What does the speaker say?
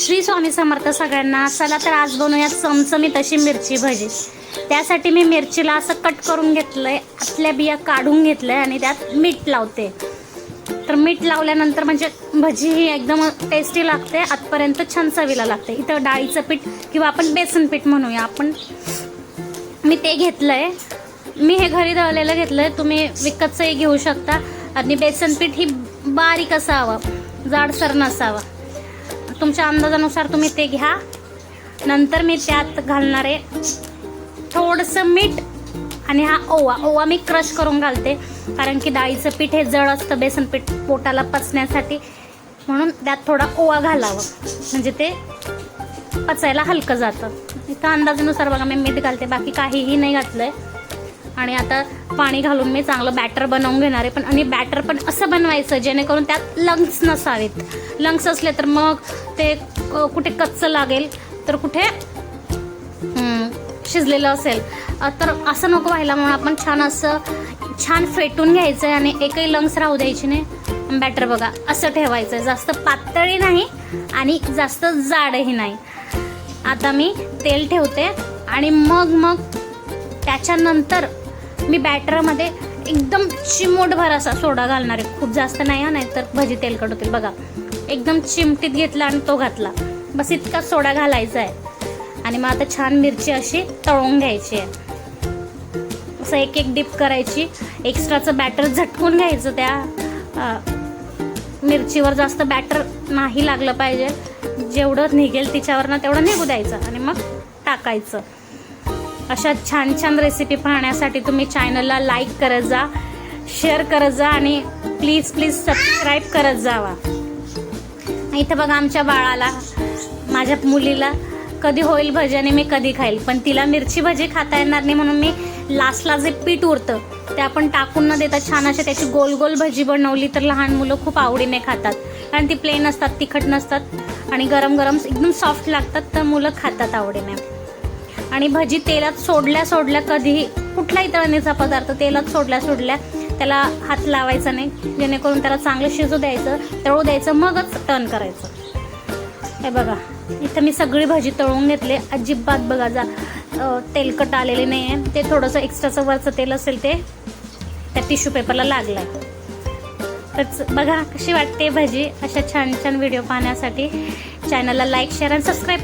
श्री स्वामी समर्थ सगळ्यांना चला तर आज बनवूया चमचमीत अशी मिरची भजी. त्यासाठी मी मिरचीला असं कट करून घेतलं आहे आतल्या बिया काढून घेतलं आहे आणि त्यात मीठ लावते. तर मीठ लावल्यानंतर म्हणजे भजी ही एकदम टेस्टी लागते आतपर्यंत छान चवीला लागते. इथं डाळीचं पीठ किंवा आपण बेसन पीठ म्हणूया आपण मी ते घेतलं आहे मी हे घरी दळलेलं आहे तुम्ही विकतचंही घेऊ शकता. आणि बेसन पीठ ही बारीक असावं जाडसर नसावं. तुमच्या अंदाजानुसार तुम्ही ते घ्या. नंतर मी त्यात घालणारे थोडंसं मीठ आणि हा ओवा. ओवा मी क्रश करून घालते कारण की डाळीचं पीठ हे जड असतं बेसन पीठ पोटाला पचण्यासाठी. म्हणून त्यात थोडा ओवा घालावं. म्हणजे ते पचायला हलकं जातं. इथं अंदाजानुसार बघा मी मीठ घालते बाकी काहीही नाही घातलं आहे आणि आता पाणी घालून मी चांगलं बॅटर बनवून घेणार आहे. पण आणि बॅटर पण असं बनवायचं जेणेकरून त्यात लंग्स नसावेत. लंग्स असले तर मग ते कुठे कच्चं लागेल तर कुठे शिजलेलं असेल. तर असं नको व्हायला म्हणून आपण छान असं छान फेटून घ्यायचं आहे आणि एकही लंग्स राहू द्यायची नाही. बॅटर बघा असं ठेवायचं आहे जास्त पातळी नाही आणि जास्त जाडही नाही. आता मी तेल ठेवते आणि मग मग त्याच्यानंतर मी बॅटरमध्ये एकदम चिमूटभर असा सोडा घालणार आहे. खूप जास्त नाही हो, हा नाही तर भजी तेलकट होतील. बघा एकदम चिमटीत घेतला आणि तो घातला. बस इतका सोडा घालायचा आहे. आणि मग आता छान मिरची अशी तळून घ्यायची आहे. असं एक एक डिप करायची. एक्स्ट्राचं बॅटर झटकून घ्यायचं त्या मिरचीवर जास्त बॅटर नाही लागलं पाहिजे. जेवढं निघेल तिच्यावरनं तेवढं निघू द्यायचं आणि मग टाकायचं. अशा छान छान रेसिपी पाहण्यासाठी तुम्ही चॅनलला लाईक करत जा शेअर करत जा आणि प्लीज प्लीज सबस्क्राईब करत जावा. इथं बघा आमच्या बाळाला माझ्या मुलीला कधी होईल भजी आणि मी कधी खाईल पण तिला मिरची भजी खाता येणार नाही म्हणून मी लास्टला जे पीठ उरतं ते आपण टाकून न देता छान अशा त्याची गोल गोल भजी बनवली तर लहान मुलं खूप आवडीने खातात. कारण ती प्लेन असतात तिखट नसतात आणि गरम गरम एकदम सॉफ्ट लागतात तर मुलं खातात आवडीने. आणि भजी तेलात सोडल्या सोडल्या कधीही कुठलाही तळणीचा पदार्थ तेलात सोडल्या सोडल्या त्याला हात लावायचा नाही. जेणेकरून त्याला चांगलं शिजू द्यायचं तळू द्यायचं मगच टर्न करायचं. हे बघा इथं मी सगळी भाजी तळून घेतली. अजिबात बघा जा तेलकट आलेले नाही आहे ते थोडंसं एक्स्ट्राचं वरचं तेल असेल ते त्या टिश्यू पेपरला लागलं आहे तर बघा कशी वाटते भजी. अशा छान छान व्हिडिओ पाहण्यासाठी चॅनलला लाईक शेअर आणि सबस्क्राईब